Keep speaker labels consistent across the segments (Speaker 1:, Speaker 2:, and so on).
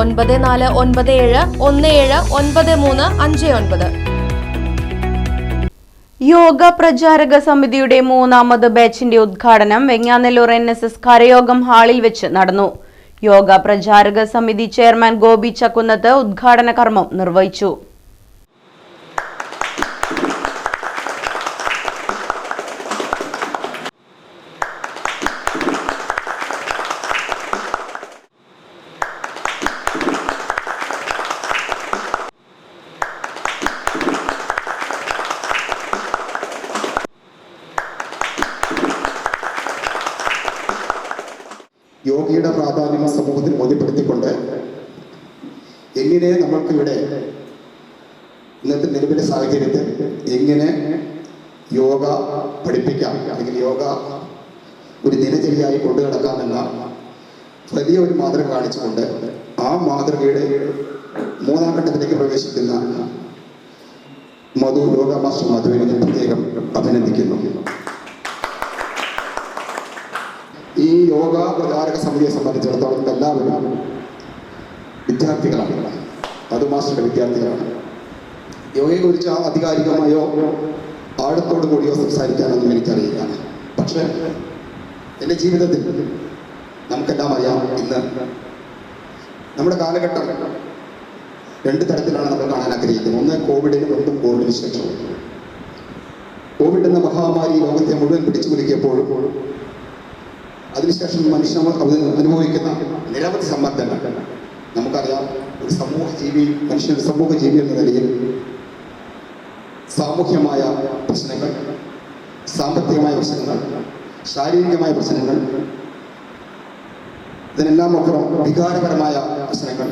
Speaker 1: ഒൻപത് നാല് ഒൻപത് ഏഴ് ഒന്ന് ഏഴ് ഒൻപത് മൂന്ന് അഞ്ച് ഒൻപത്.
Speaker 2: യോഗ പ്രചാരക സമിതിയുടെ മൂന്നാമത് ബാച്ചിന്റെ ഉദ്ഘാടനം വെങ്ങാനെല്ലൂർ എൻ എസ് എസ് കരയോഗം ഹാളിൽ വെച്ച് നടന്നു. യോഗ പ്രചാരക സമിതി ചെയർമാൻ ഗോപി ചക്കുന്നത്ത് ഉദ്ഘാടന കർമ്മം നിർവഹിച്ചു.
Speaker 3: എങ്ങനെ നമുക്കിവിടെ ഇന്നത്തെ നിലവിലെ സാഹചര്യത്തിൽ എങ്ങനെ യോഗ പഠിപ്പിക്കാം? അല്ലെങ്കിൽ യോഗ ഒരു ദിനചര്യയായി കൊണ്ടു നടക്കാമെന്ന വലിയ ഒരു മാതൃക കാണിച്ചുകൊണ്ട് ആ മാതൃകയുടെ മൂന്നാം ഘട്ടത്തിലേക്ക് പ്രവേശിക്കുന്ന മധു യോഗ മാസ്റ്റർ മധുവിനെ ഞാൻ പ്രത്യേകം അഭിനന്ദിക്കുന്നു. ഈ യോഗ പ്രചാരക സമിതിയെ സംബന്ധിച്ചിടത്തോളം എല്ലാവരും വിദ്യാർത്ഥികളാണ്. മധു മാസ്റ്ററുടെ വിദ്യാർത്ഥികളാണ് യോഗയെക്കുറിച്ച് ആധികാരികമായോ ആഴത്തോടു കൂടിയോ സംസാരിക്കാനൊന്നും എനിക്കറിയില്ല പക്ഷേ എന്റെ ജീവിതത്തിൽ നമുക്കെല്ലാം അറിയാം ഇന്ന് നമ്മുടെ കാലഘട്ടം രണ്ട് തരത്തിലാണ് നമ്മൾ കാണാൻ ആഗ്രഹിക്കുന്നത് ഒന്ന് കോവിഡിന് ഒന്നും കോവിഡിന് ശേഷവും കോവിഡ് എന്ന മഹാമാരി ലോകത്തെ മുഴുവൻ പിടിച്ചു കുലുക്കിയപ്പോഴും അതിനുശേഷം മനുഷ്യൻ അനുഭവിക്കുന്ന നിരവധി സമ്മർദ്ദങ്ങൾ നമുക്കറിയാം സമൂഹ ജീവി മനുഷ്യൻ സമൂഹ ജീവി എന്ന നിലയിൽ സാമൂഹ്യമായ പ്രശ്നങ്ങൾ സാമ്പത്തികമായ പ്രശ്നങ്ങൾ ശാരീരികമായ പ്രശ്നങ്ങൾ ഇതിനെല്ലാം അപ്പുറം വികാരപരമായ പ്രശ്നങ്ങൾ.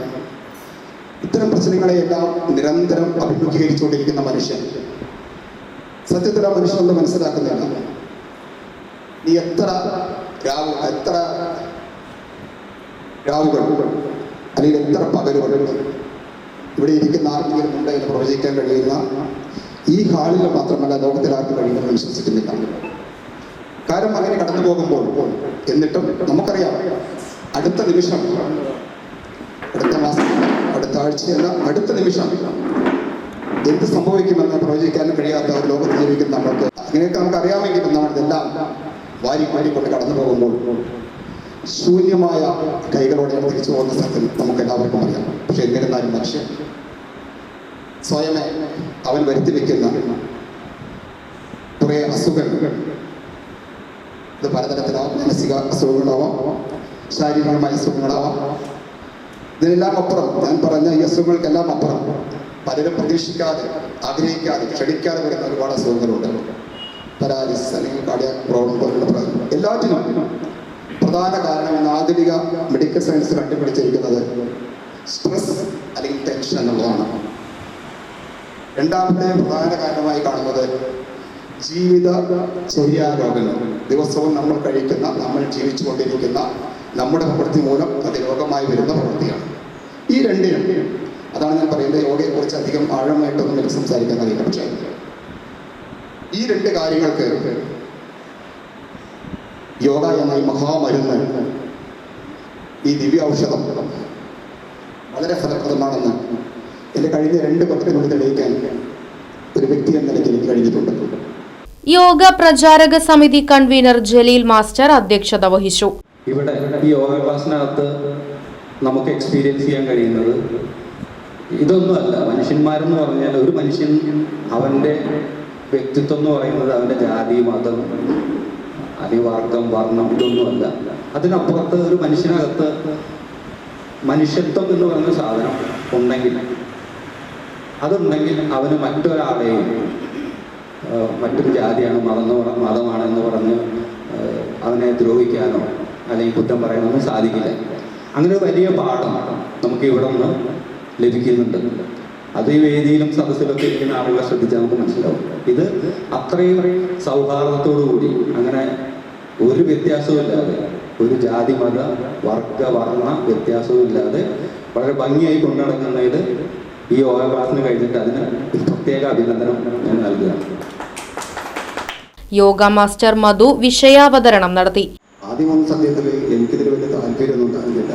Speaker 3: ഇത്തരം പ്രശ്നങ്ങളെയെല്ലാം നിരന്തരം അഭിമുഖീകരിച്ചുകൊണ്ടിരിക്കുന്ന മനുഷ്യൻ. സത്യത്തിൽ ആ മനസ്സിലാക്കുന്നില്ല നീ എത്ര രാവ് എത്ര രാവുകൾ അല്ലെങ്കിൽ എത്ര പകലുകൾ ഇവിടെ ഇരിക്കുന്ന ആർക്കെങ്കിലും ഉണ്ട് എന്ന് പ്രവചിക്കാൻ കഴിയുന്ന? ഈ ഹാളിൽ മാത്രമല്ല ലോകത്തിൽ ആർക്കും കഴിയുമെന്ന് വിശ്വസിക്കുന്നില്ല. കാര്യം അങ്ങനെ കടന്നു പോകുമ്പോൾ എന്നിട്ടും നമുക്കറിയാം അടുത്ത നിമിഷം അടുത്ത മാസം അടുത്ത ആഴ്ചയല്ല അടുത്ത നിമിഷം എന്ത് സംഭവിക്കുമെന്ന് പ്രവചിക്കാനും കഴിയാത്ത ഒരു ലോകത്ത് ജീവിക്കുന്ന നമ്മൾക്ക് അങ്ങനെയൊക്കെ നമുക്ക് അറിയാമെങ്കിലും നമ്മൾ ഇതെല്ലാം വാരി വാരിക്കൊണ്ട് കടന്നു പോകുമ്പോൾ ശൂന്യമായ കൈകളോടെ തിരിച്ചു പോകുന്ന സത്യം നമുക്ക് എല്ലാവർക്കും അറിയാം. പക്ഷെ എന്നിരുന്നാലും മനുഷ്യൻ സ്വയമേ അവൻ വരുത്തി വെക്കുന്ന കുറേ അസുഖങ്ങൾ ഇത് പലതരത്തിലാവാം മാനസിക അസുഖങ്ങളാവാം ശാരീരികമായ അസുഖങ്ങളാവാം. ഇതിനെല്ലാം അപ്പുറം ഞാൻ പറഞ്ഞ ഈ അസുഖങ്ങൾക്കെല്ലാം അപ്പുറം. പലരും പ്രതീക്ഷിക്കാതെ ആഗ്രഹിക്കാതെ ക്ഷണിക്കാതെ വരുന്ന ഒരുപാട് അസുഖങ്ങളുണ്ട്. പരാലിസ് അല്ലെങ്കിൽ കാർഡിയാക് പ്രോബ്ലം പോലുള്ള എല്ലാറ്റിനും പ്രധാന കാരണം ഇന്ന് ആധുനിക മെഡിക്കൽ സയൻസ് കണ്ടുപിടിച്ചിരിക്കുന്നത് സ്ട്രെസ് അല്ലെങ്കിൽ ടെൻഷൻ എന്നുള്ളതാണ്. രണ്ടാമത്തെ പ്രധാന കാരണമായി കാണുന്നത് ജീവിത ചര്യാരോഗങ്ങൾ ദിവസവും നമ്മൾ കഴിക്കുന്ന നമ്മൾ ജീവിച്ചുകൊണ്ടിരിക്കുന്ന നമ്മുടെ പ്രവൃത്തി മൂലം അത് രോഗമായി വരുന്ന പ്രവൃത്തിയാണ്. ഈ രണ്ടിനും അതാണ് ഞാൻ പറയുന്നത് യോഗയെക്കുറിച്ച് അധികം ആഴമായിട്ടൊന്നും എനിക്ക് സംസാരിക്കാൻ കഴിയില്ല പക്ഷേ ഈ രണ്ട് കാര്യങ്ങൾക്ക് യോഗ എന്ന ഈ മഹാമരുന്ന്. ഈ ദിവ്യ ഔഷധം വളരെ ഫലപ്രദമാണെന്ന് എന്റെ കഴിഞ്ഞ രണ്ട് പത്തിനുള്ളിൽ തെളിയിക്കാൻ ഒരു വ്യക്തി എന്ന നിലയ്ക്ക് എനിക്ക് കഴിഞ്ഞിട്ടുണ്ട്.
Speaker 1: യോഗ പ്രചാരക സമിതി കൺവീനർ ജലീൽ മാസ്റ്റർ അധ്യക്ഷത വഹിച്ചു.
Speaker 4: ഇവിടെ ഈ യോഗ ക്ലാസ്സിനകത്ത് നമുക്ക് എക്സ്പീരിയൻസ് ചെയ്യാൻ കഴിയുന്നത് ഇതൊന്നുമല്ല. മനുഷ്യന്മാരെന്ന് പറഞ്ഞാൽ ഒരു മനുഷ്യൻ അവന്റെ വ്യക്തിത്വം എന്ന് പറയുന്നത് അവന്റെ ജാതി മതം അനിവർഗം വർണം ഇതൊന്നുമല്ല. അതിനപ്പുറത്ത് ഒരു മനുഷ്യനകത്ത് മനുഷ്യത്വം എന്ന് പറയുന്ന സാധനം ഉണ്ടെങ്കിൽ അതുണ്ടെങ്കിൽ അവന് മറ്റൊരാളെയും മറ്റൊരു ജാതിയാണ് മതം മതമാണെന്ന് പറഞ്ഞ് അവനെ ദ്രോഹിക്കാനോ അല്ലെങ്കിൽ കുറ്റം പറയാനോ സാധിക്കില്ല. അങ്ങനെ വലിയ പാഠം നമുക്ക് ഇവിടെ നിന്ന് ലഭിക്കുന്നുണ്ട്. അത് ഈ വേദിയിലും സദസ്സിലൊക്കെ ഇരിക്കുന്ന ആളുകളെ ശ്രദ്ധിച്ചാൽ നമുക്ക് മനസ്സിലാവും. ഇത് അത്രയും സൗഹാർദ്ദത്തോടു കൂടി അങ്ങനെ ഒരു വ്യത്യാസവും ഇല്ലാതെ ഒരു ജാതി മത വർഗ വർണ വ്യത്യാസവും ഇല്ലാതെ വളരെ ഭംഗിയായി കൊണ്ടുനടക്കുന്നത് ഈ യോഗ ക്ലാസ്സിന് കഴിഞ്ഞിട്ട് അതിന് പ്രത്യേക അഭിനന്ദനം ഞാൻ നൽകുകയാണ്.
Speaker 1: യോഗ മാസ്റ്റർ മധു വിഷയാവതരണം നടത്തി.
Speaker 5: ആദ്യം വന്ന സത്യത്തിൽ എനിക്കിതിൽ വലിയ താല്പര്യമൊന്നും ഉണ്ടായിരുന്നില്ല.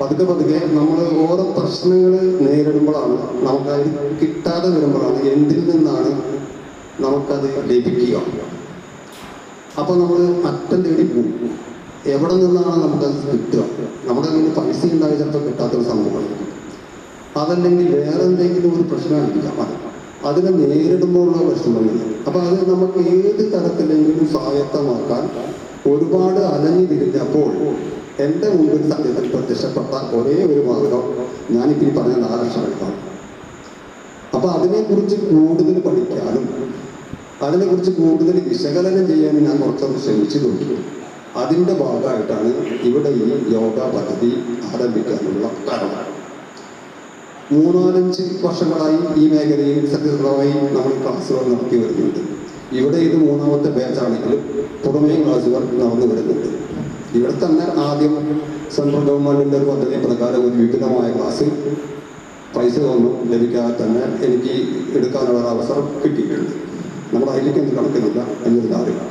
Speaker 5: പതുക്കെ പതുക്കെ നമ്മൾ ഓരോ പ്രശ്നങ്ങൾ നേരിടുമ്പോഴാണ് നമുക്കത് കിട്ടാതെ വരുമ്പോഴാണ് എന്തിൽ നിന്നാണ് നമുക്കത് ലഭിക്കുക. അപ്പോൾ നമ്മൾ അറ്റം തേടി പോകും. എവിടെ നിന്നാണ് നമുക്കത് കിട്ടുക? നമ്മുടെ കയ്യിൽ പൈസ ഉണ്ടായി ചിലപ്പോൾ കിട്ടാത്തൊരു സംഭവമാണ്. അതല്ലെങ്കിൽ വേറെ എന്തെങ്കിലും ഒരു പ്രശ്നമായിരിക്കാം അത്. അതിനെ നേരിടുമ്പോഴുള്ള പ്രശ്നങ്ങൾ അപ്പൊ അത് നമുക്ക് ഏത് തരത്തിലെങ്കിലും സ്വായത്തമാക്കാൻ ഒരുപാട് അലഞ്ഞു തിരിഞ്ഞപ്പോൾ എന്റെ മുമ്പിൽ സത്യത്തിൽ പ്രത്യക്ഷപ്പെട്ട ഒരേ ഒരു മാർഗം ഞാനിപ്പോൾ ഈ പറഞ്ഞ നാലക്ഷരങ്ങളാണ്. അപ്പൊ അതിനെക്കുറിച്ച് കൂടുതൽ പഠിക്കാനും അതിനെക്കുറിച്ച് കൂടുതൽ വിശകലനം ചെയ്യാൻ ഞാൻ കുറച്ചൊന്ന് ശ്രമിച്ചു നോക്കി അതിന്റെ ഭാഗമായിട്ടാണ് ഇവിടെ ഈ യോഗ പദ്ധതി ആരംഭിക്കാനുള്ള കാരണം. മൂന്നാലഞ്ച് വർഷങ്ങളായി ഈ മേഖലയിൽ സത്യസന്ധമായി നമ്മൾ ക്ലാസ്സുകൾ നടത്തി വരുന്നുണ്ട്. ഇവിടെ ഇത് മൂന്നാമത്തെ ബാച്ചാണെങ്കിലും പുറമേ ക്ലാസ്സുകൾ നടന്നു വരുന്നുണ്ട്. ഇവിടെ തന്നെ ആദ്യം സെൻട്രൽ ഗവൺമെന്റിന്റെ ഒരു പദ്ധതി പ്രകാരം ഒരു വിപുലമായ ക്ലാസ് പൈസ ഒന്നും ലഭിക്കാതെ തന്നെ എനിക്ക് എടുക്കാനുള്ള അവസരം കിട്ടിയിട്ടുണ്ട്. നമ്മൾ അതിലേക്ക് കടക്കുന്നില്ല എന്നൊരു കാര്യം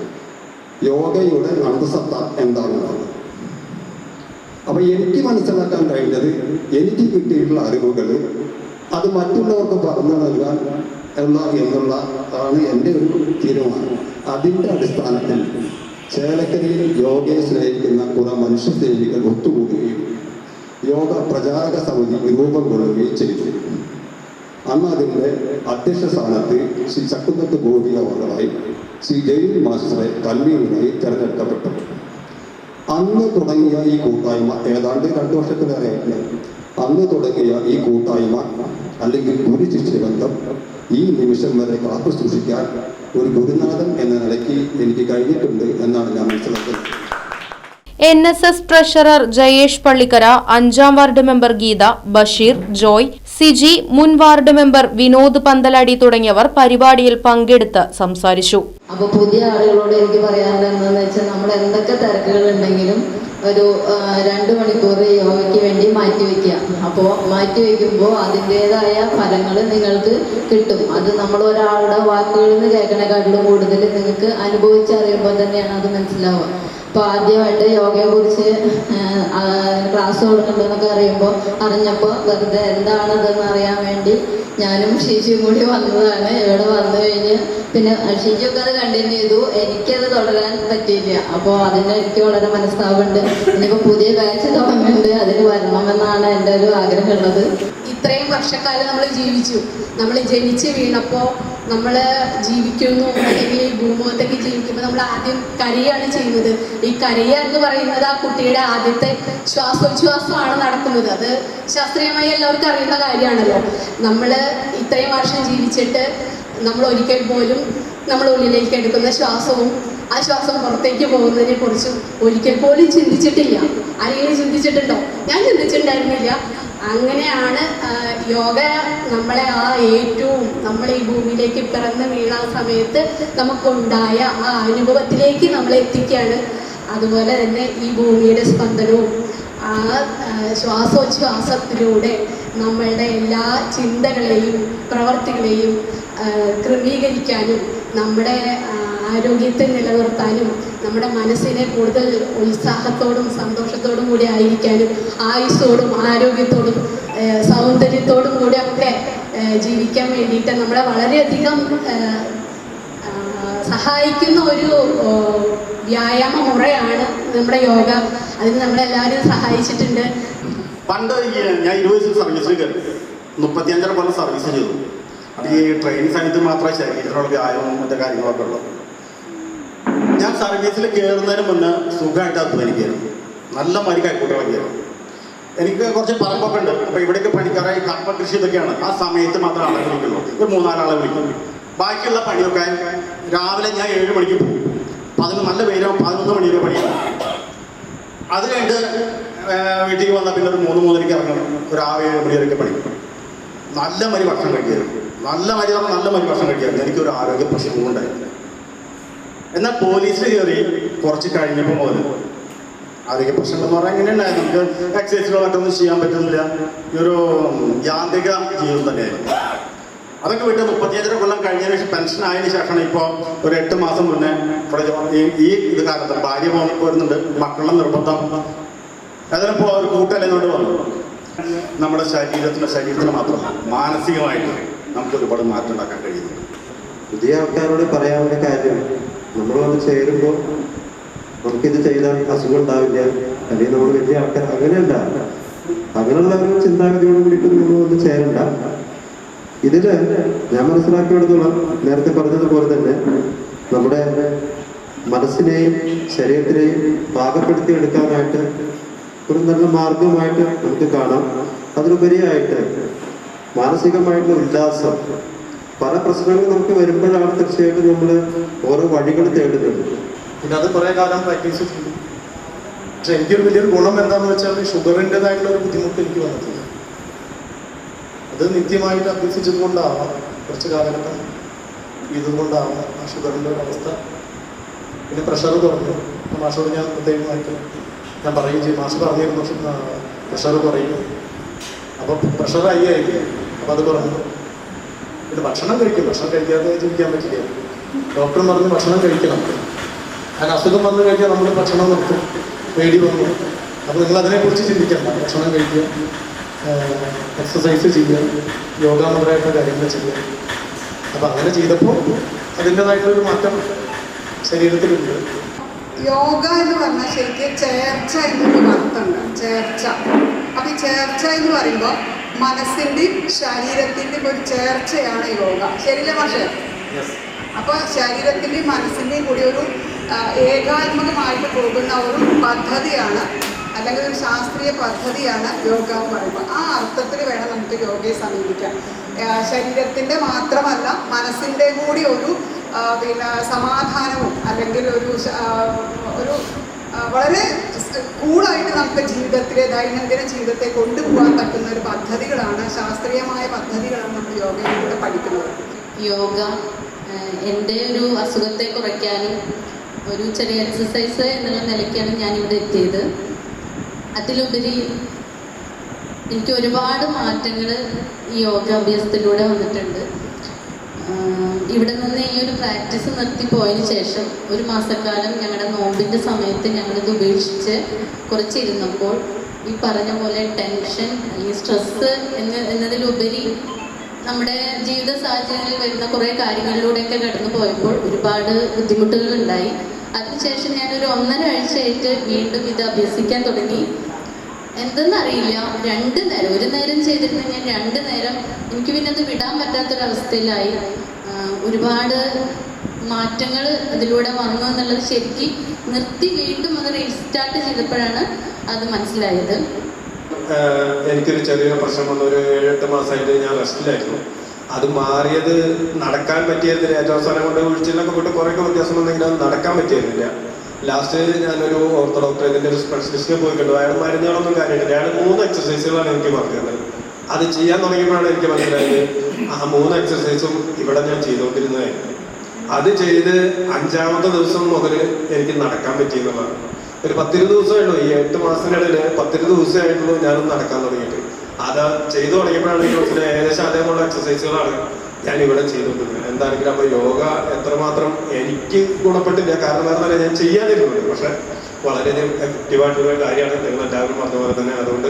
Speaker 5: യോഗയുടെ അന്തസത്ത എന്താണെന്നുള്ളത്. അപ്പൊ എനിക്ക് മനസ്സിലാക്കാൻ കഴിഞ്ഞത് എനിക്ക് കിട്ടിയിട്ടുള്ള അറിവുകൾ അത് മറ്റുള്ളവർക്ക് പറഞ്ഞു നൽകാൻ ഉള്ള എന്നുള്ള ആണ് എന്റെ ഒരു തീരുമാനം. അതിന്റെ അടിസ്ഥാനത്തിൽ ചേലക്കരയിൽ യോഗയെ സ്നേഹിക്കുന്ന കുറെ മനുഷ്യ സ്നേഹികൾ ഒത്തുകൂടുകയും യോഗ പ്രചാരക സമിതി രൂപം കൊള്ളുകയും ചെയ്തു. അന്ന് അതിന്റെ അധ്യക്ഷ സ്ഥാനത്തിൽ ശ്രീ ചക്കുന്നത്ത് ഗോപിക മകളായി ശ്രീ ജയിൽ മാസ്റ്ററെ കൺവീനറായി തിരഞ്ഞെടുക്കപ്പെട്ടു. അന്ന് തുടങ്ങിയ ഈ കൂട്ടായ്മ ഏതാണ്ട് രണ്ട് വർഷത്തിലേറെ അന്ന് തുടങ്ങിയ ഈ കൂട്ടായ്മ അല്ലെങ്കിൽ ഗുരു ശിഷ്യബന്ധം ഈ നിമിഷം വരെ കാത്തു സൂക്ഷിക്കാൻ ഒരു ഗുരുനാഥൻ എന്ന നിലയ്ക്ക് എനിക്ക് കഴിഞ്ഞിട്ടുണ്ട് എന്നാണ് ഞാൻ മനസ്സിലാക്കുന്നത്.
Speaker 1: N S S treasurer Jayesh Pallikkara അഞ്ചാം വാർഡ് മെമ്പർ ഗീത ബഷീർ ജോയ് സിജി മുൻ വാർഡ് മെമ്പർ വിനോദ് പന്തലാടി തുടങ്ങിയവർ പരിപാടിയിൽ പങ്കെടുത്ത് സംസാരിച്ചു.
Speaker 6: അപ്പൊ പുതിയ ആളുകളോട് എനിക്ക് പറയാനുള്ളതെന്ന് വെച്ചാൽ നമ്മൾ എന്തൊക്കെ തിരക്കുകൾ ഉണ്ടെങ്കിലും ഒരു രണ്ടു മണിക്കൂർ യോഗയ്ക്ക് വേണ്ടി മാറ്റിവെക്കുക അപ്പോൾ മാറ്റി വെക്കുമ്പോൾ അതിന്റെതായ ഫലങ്ങൾ നിങ്ങൾക്ക് കിട്ടും. അത് നമ്മൾ ഒരാളുടെ വാക്കുകളിൽ നിന്ന് കേൾക്കണേക്കാട്ടിലും കൂടുതൽ നിങ്ങൾക്ക് അനുഭവിച്ചറിയുമ്പോൾ തന്നെയാണ് അത് മനസ്സിലാവുക. അപ്പോൾ ആദ്യമായിട്ട് യോഗയെ കുറിച്ച് ക്ലാസ് കൊടുക്കുന്നുണ്ടെന്നൊക്കെ അറിയുമ്പോൾ അറിഞ്ഞപ്പോൾ വെറുതെ എന്താണതെന്ന് അറിയാൻ വേണ്ടി ഞാനും ഷീജിയും കൂടി വന്നതാണ്. ഇവിടെ വന്നു കഴിഞ്ഞ് പിന്നെ ഷീജിയൊക്കെ അത് കണ്ടിന്യൂ ചെയ്തു. എനിക്കത് തുടരാൻ പറ്റിയില്ല. അപ്പോൾ അതിന് എനിക്ക് വളരെ മനസ്താവുണ്ട് ഇനിയിപ്പോൾ പുതിയ ബാച്ച് തുടങ്ങുന്നുണ്ട് അതിന് വരണമെന്നാണ് എന്റെ ഒരു ആഗ്രഹമുള്ളത്.
Speaker 7: ഇത്രയും വർഷക്കാലം നമ്മൾ ജീവിച്ചു. നമ്മൾ ജനിച്ച് വീണപ്പോൾ നമ്മൾ ജീവിക്കുന്നു അല്ലെങ്കിൽ ഭൂമുഖത്തേക്ക് ജീവിക്കുമ്പോൾ നമ്മൾ ആദ്യം കരയാണ് ചെയ്യുന്നത്. ഈ കരയ എന്ന് പറയുന്നത് ആ കുട്ടിയുടെ ആദ്യത്തെ ശ്വാസോച്ഛ്വാസമാണ് നടക്കുന്നത്. അത് ശാസ്ത്രീയമായി എല്ലാവർക്കും അറിയുന്ന കാര്യമാണല്ലോ. നമ്മൾ ഇത്രയും വർഷം ജീവിച്ചിട്ട് നമ്മൾ ഒരിക്കൽ പോലും നമ്മൾ ഉള്ളിലേക്ക് എടുക്കുന്ന ശ്വാസവും ആ ശ്വാസം പുറത്തേക്ക് പോകുന്നതിനെ കുറിച്ചും ഒരിക്കൽ പോലും ചിന്തിച്ചിട്ടില്ല. ആരെങ്കിലും ചിന്തിച്ചിട്ടുണ്ടോ? ഞാൻ ചിന്തിച്ചിട്ടുണ്ടായിരുന്നില്ല. അങ്ങനെയാണ് യോഗ നമ്മളെ ആ ഏറ്റവും നമ്മൾ ഈ ഭൂമിയിലേക്ക് പിറന്ന് വീണ സമയത്ത് നമുക്കുണ്ടായ ആ അനുഭവത്തിലേക്ക് നമ്മളെ എത്തിക്കുകയാണ്. അതുപോലെ തന്നെ ഈ ഭൂമിയുടെ സ്പന്ദനവും ആ ശ്വാസോച്ഛ്വാസത്തിലൂടെ നമ്മളുടെ എല്ലാ ചിന്തകളെയും പ്രവർത്തികളെയും ക്രമീകരിക്കാനും നമ്മുടെ ആരോഗ്യത്തെ നിലനിർത്താനും നമ്മുടെ മനസ്സിനെ കൂടുതൽ ഉത്സാഹത്തോടും സന്തോഷത്തോടും കൂടി ആയിരിക്കാനും ആയുസ്സോടും ആരോഗ്യത്തോടും സൗന്ദര്യത്തോടും കൂടി ഒക്കെ ജീവിക്കാൻ വേണ്ടിയിട്ട് നമ്മളെ വളരെയധികം സഹായിക്കുന്ന ഒരു വ്യായാമ മുറയാണ് നമ്മുടെ യോഗ. അതിന് നമ്മളെല്ലാവരും സഹായിച്ചിട്ടുണ്ട്.
Speaker 8: പണ്ട് ഞാൻ ഇരുപത് ദിവസം സർവീസിൽ കയറി. മുപ്പത്തിയഞ്ചര പോലെ സർവീസ് ചെയ്തു. അത് ഈ ട്രെയിനിങ് സമയത്ത് മാത്രമേ ശരീരത്തിനുള്ള വ്യായാമം മറ്റേ കാര്യങ്ങളൊക്കെ ഉള്ളൂ. സർവീസിൽ കയറുന്നതിന് മുന്നേ സുഖമായിട്ട് അധ്വാനിക്കായിരുന്നു നല്ല മാതിരി കൈക്കൂട്ടുകളൊക്കെ ആയിരുന്നു എനിക്ക് കുറച്ച് പറമ്പൊക്കെ ഉണ്ട് അപ്പോൾ ഇവിടേക്ക് പണിക്കാരായി കപ്പ കൃഷി ഇതൊക്കെയാണ്. ആ സമയത്ത് മാത്രം ആളെ വിളിക്കുള്ളൂ ഒരു മൂന്നാലാളെ വിളിക്കും ബാക്കിയുള്ള പണിയൊക്കെ രാവിലെ ഞാൻ ഏഴ് മണിക്ക് പോകും പതിനൊന്ന് നല്ല പേരോ പതിനൊന്ന് മണി വരെ പണിയാണ്. അത് കഴിഞ്ഞ് വീട്ടിൽ വന്നാൽ പിന്നെ ഒരു മൂന്ന് മൂന്നരയ്ക്ക് ഇറങ്ങണം ഒരു ആറ് ഏഴ് മണി വരെയൊക്കെ പണി. നല്ല മരി ഭക്ഷണം കഴിക്കുകയായിരുന്നു. നല്ല മരി നല്ല മരി ഭക്ഷണം കഴിക്കുകയായിരുന്നു. എനിക്കൊരു ആരോഗ്യ പ്രശ്നവും ഉണ്ടായിരുന്നു എന്നാൽ പോലീസ് കയറി കുറച്ച് കഴിഞ്ഞപ്പോൾ മുതൽ ആരോഗ്യ പ്രശ്നങ്ങൾ എന്ന് പറഞ്ഞാൽ എങ്ങനെയുണ്ടായി നമുക്ക് എക്സസൈസുകളോ മറ്റൊന്നും ചെയ്യാൻ പറ്റുന്നില്ല. ഈ ഒരു യാന്ത്രിക ജീവിതം തന്നെയായിരുന്നു. അതൊക്കെ വിട്ട് മുപ്പത്തിയഞ്ചര കൊല്ലം കഴിഞ്ഞതിന് ശേഷം പെൻഷൻ ആയതിന് ശേഷമാണ് ഇപ്പോൾ ഒരു എട്ട് മാസം മുന്നേ ഇവിടെ ഈ- ഇത് കാലത്ത് ഭാര്യ പോകുന്ന പോരുന്നുണ്ട് മക്കളുടെ നിർബന്ധം. അതിനിപ്പോൾ ഒരു കൂട്ടലെന്നോട് വന്നു. നമ്മുടെ ശരീരത്തിന് ശരീരത്തിന് മാത്രം മാനസികമായിട്ട് നമുക്ക് ഒരുപാട് മാറ്റം ഉണ്ടാക്കാൻ കഴിയുന്നു
Speaker 9: പുതിയ ആൾക്കാരോട് പറയാവുന്ന കാര്യം നമ്മൾ വന്ന് ചേരുമ്പോൾ നമുക്കിത് ചെയ്താൽ അസുഖം ഉണ്ടാവില്ല. അല്ലെങ്കിൽ നമ്മൾ വലിയ ആൾക്കാർ അങ്ങനെയല്ല. അങ്ങനെയുള്ള ഒരു ചിന്താഗതിയോട് കൂടിയിട്ട് നമ്മൾ വന്ന് ചേരണ്ട. ഇതിൽ ഞാൻ മനസ്സിലാക്കിയെടുത്തോളം നേരത്തെ പറഞ്ഞതുപോലെ തന്നെ നമ്മുടെ മനസ്സിനെയും ശരീരത്തിനെയും പാകപ്പെടുത്തി എടുക്കാനായിട്ട് ഒരു നല്ല മാർഗമായിട്ട് നമുക്ക് കാണാം. അതിലുപരിയായിട്ട് മാനസികമായിട്ടുള്ള ഉല്ലാസം പല പ്രശ്നങ്ങൾ നമുക്ക് വരുമ്പോഴാണ് തീർച്ചയായിട്ടും നമ്മൾ ഓരോ വഴികൾ തേടുന്നത്.
Speaker 10: പിന്നെ അത് കുറേ കാലം പ്രാക്ടീസ് ചെയ്തു. പക്ഷെ എനിക്കൊരു വലിയൊരു ഗുണം എന്താണെന്ന് വെച്ചാൽ ഷുഗറിന്റെതായിട്ടുള്ള ഒരു ബുദ്ധിമുട്ട് എനിക്ക് വന്നിട്ടില്ല. അത് നിത്യമായിട്ട് അഭ്യസിച്ചത് കൊണ്ടാവാം. കുറച്ച് കാലഘട്ടം ഇതുകൊണ്ടാവാം ആ ഷുഗറിന്റെ ഒരു അവസ്ഥ. പിന്നെ പ്രഷർ കുറഞ്ഞു. മാഷോട് ഞാൻ പ്രത്യേകമായിട്ട് ഞാൻ പറയുകയും ചെയ്യും. മാഷ് പറഞ്ഞിരുന്നു പ്രഷർ കുറയും. അപ്പോൾ പ്രഷർ ഹൈ ആയിരിക്കും അപ്പോൾ അത് കുറഞ്ഞു. പിന്നെ ഭക്ഷണം കഴിക്കും. ഭക്ഷണം കഴിക്കാതെ ജീവിക്കാൻ പറ്റില്ല? ഡോക്ടർ പറഞ്ഞ് ഭക്ഷണം കഴിക്കണം. അതിന് അസുഖം വന്നു കഴിഞ്ഞാൽ നമ്മൾ ഭക്ഷണം നിർത്തും. പേടി വന്നു. അപ്പോൾ നിങ്ങൾ അതിനെക്കുറിച്ച് ചിന്തിക്കണം ഭക്ഷണം കഴിക്കുക എക്സസൈസ് ചെയ്യുക യോഗ മുതലായിട്ടുള്ള കാര്യങ്ങൾ ചെയ്യുക. അപ്പോൾ അങ്ങനെ ചെയ്തപ്പോൾ അതിന്റെതായിട്ടുള്ളൊരു മാറ്റം ശരീരത്തിലുണ്ട്.
Speaker 11: യോഗ എന്ന് പറഞ്ഞാൽ ശരിക്കും ചേർച്ച എന്നൊരു അർത്ഥമുണ്ട്. ചേർച്ച. അപ്പൊ ഈ ചേർച്ച എന്ന് പറയുമ്പോൾ മനസ്സിന്റെയും ശരീരത്തിന്റെയും ഒരു ചേർച്ചയാണ് യോഗ. ശരിയല്ലേ പക്ഷേ അപ്പൊ ശരീരത്തിന്റെയും മനസ്സിന്റെയും കൂടി ഒരു ഏകാത്മകമായിട്ട് പോകുന്ന ഒരു പദ്ധതിയാണ് അല്ലെങ്കിൽ ഒരു ശാസ്ത്രീയ പദ്ധതിയാണ് യോഗ എന്ന് പറയുമ്പോൾ ആ അർത്ഥത്തിൽ വേണം നമുക്ക് യോഗയെ സമീപിക്കാം. ശരീരത്തിന്റെ മാത്രമല്ല മനസ്സിന്റെ കൂടി ഒരു പിന്നെ സമാധാനവും അല്ലെങ്കിൽ ഒരു ഒരു വളരെ കൂളായിട്ട് നമുക്ക് ജീവിതത്തിലെ ദൈനംദിന ജീവിതത്തെ കൊണ്ടുപോകാൻ പറ്റുന്ന ഒരു പദ്ധതികളാണ് ശാസ്ത്രീയമായ പദ്ധതികളാണ് നമ്മൾ യോഗയിലൂടെ പഠിക്കുന്നത്.
Speaker 12: യോഗ എന്റെ ഒരു അസുഖത്തെ കുറയ്ക്കാനും ഒരു ചെറിയ എക്സസൈസ് എന്നുള്ള നിലയ്ക്കാണ് ഞാനിവിടെ എത്തിയത്. അതിലുപരി എനിക്ക് ഒരുപാട് മാറ്റങ്ങൾ ഈ യോഗാഭ്യാസത്തിലൂടെ വന്നിട്ടുണ്ട്. ഇവിടെ നിന്ന് ഈ ഒരു പ്രാക്ടീസ് നിർത്തി പോയതിന് ശേഷം ഒരു മാസക്കാലം ഞങ്ങളുടെ നോമ്പിന്റെ സമയത്ത് ഞങ്ങളിത് ഉപേക്ഷിച്ച് കുറച്ചിരുന്നപ്പോൾ ഈ പറഞ്ഞ പോലെ ടെൻഷൻ ഈ സ്ട്രെസ്സ് എന്ന് എന്നതിലുപരി നമ്മുടെ ജീവിത സാഹചര്യങ്ങളിൽ വരുന്ന കുറേ കാര്യങ്ങളിലൂടെയൊക്കെ കടന്നു പോയപ്പോൾ ഒരുപാട് ബുദ്ധിമുട്ടുകൾ ഉണ്ടായി അതിനുശേഷം ഞാനൊരു ഒന്നര ആഴ്ചയായിട്ട് വീണ്ടും ഇത് അഭ്യസിക്കാൻ തുടങ്ങി. എന്തെന്നറിയില്ല. രണ്ട് നേരം ഒരു നേരം ചെയ്തിരുന്ന ഞാൻ രണ്ട് നേരം എനിക്ക് പിന്നെ അത് വിടാൻ പറ്റാത്തൊരവസ്ഥയിലായി. ഒരുപാട് മാറ്റങ്ങൾ അതിലൂടെ വന്നു എന്നുള്ളത് ശരിക്ക് നിർത്തി വീണ്ടും അത് റീസ്റ്റാർട്ട് ചെയ്തപ്പോഴാണ് അത് മനസ്സിലായത്.
Speaker 10: എനിക്കൊരു ചെറിയൊരു പ്രശ്നം വന്നു ഒരു ഏഴെട്ട് മാസമായിട്ട് ഞാൻ റെസ്റ്റിലായിരുന്നു. അത് മാറിയത് നടക്കാൻ പറ്റിയതിന് ഏറ്റവും അവസാനം കൊണ്ട് ഒഴിച്ചിലൊക്കെ പോയിട്ട് കുറേയൊക്കെ വ്യത്യാസം വന്നെങ്കിലും അത് നടക്കാൻ പറ്റിയിരുന്നില്ല. ലാസ്റ്റ് ഞാനൊരു ഓർത്തോ ഡോക്ടർ ഇതിന്റെ ഒരു സ്പെഷ്യലിസ്റ്റ് പോയി കണ്ടു അയാൾ മരുന്നുകളൊന്നും കാര്യമില്ല അയാൾ മൂന്ന് എക്സസൈസുകളാണ് എനിക്ക് പറഞ്ഞത് അത് ചെയ്യാൻ തുടങ്ങിയപ്പോഴാണ് എനിക്ക് മനസ്സിലായത് ആ മൂന്ന് എക്സസൈസും ഇവിടെ ഞാൻ ചെയ്തുകൊണ്ടിരുന്നതായിരുന്നു അത് ചെയ്ത് അഞ്ചാമത്തെ ദിവസം മുതൽ എനിക്ക് നടക്കാൻ പറ്റിയെന്നുള്ളതാണ് ഒരു പത്തിരു ദിവസമേ ഉള്ളൂ. ഈ എട്ട് മാസത്തിനിടയിൽ പത്തിരു ദിവസമായിട്ടുള്ളൂ ഞാനൊന്ന് നടക്കാൻ തുടങ്ങിയിട്ട്. അത് ചെയ്തു തുടങ്ങിയപ്പോഴാണ് എനിക്ക് മനസ്സിലായത് ഏകദേശം അതേപോലുള്ള എക്സസൈസുകളാണ് ഞാൻ ഇവിടെ ചെയ്തുകൊണ്ടിരുന്നത്. എന്താണെങ്കിലും അപ്പോൾ യോഗ എത്രമാത്രം എനിക്ക് ഗുണപ്പെട്ടില്ല. കാരണം വേറെ പറഞ്ഞാൽ ഞാൻ ചെയ്യാതിരുന്നുണ്ട് പക്ഷെ വളരെയധികം എഫക്റ്റീവായിട്ടുള്ള കാര്യമാണ് നിങ്ങൾ എല്ലാവരും പറഞ്ഞ പോലെ തന്നെ. അതുകൊണ്ട്